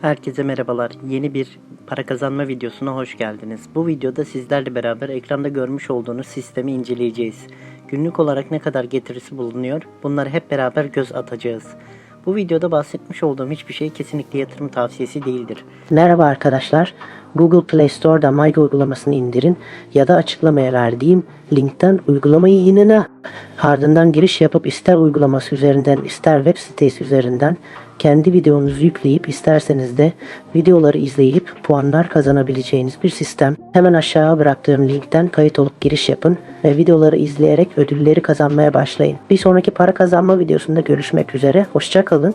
Herkese merhabalar. Yeni bir para kazanma videosuna hoş geldiniz. Bu videoda sizlerle beraber ekranda görmüş olduğunuz sistemi inceleyeceğiz. Günlük olarak ne kadar getirisi bulunuyor bunları hep beraber göz atacağız. Bu videoda bahsetmiş olduğum hiçbir şey kesinlikle yatırım tavsiyesi değildir. Merhaba arkadaşlar. Google Play Store'da MyGo uygulamasını indirin ya da açıklamaya verdiğim linkten uygulamayı inine. Ardından giriş yapıp ister uygulaması üzerinden ister web sitesi üzerinden kendi videonuzu yükleyip isterseniz de videoları izleyip puanlar kazanabileceğiniz bir sistem. Hemen aşağıya bıraktığım linkten kayıt olup giriş yapın ve videoları izleyerek ödülleri kazanmaya başlayın. Bir sonraki para kazanma videosunda görüşmek üzere. Hoşçakalın.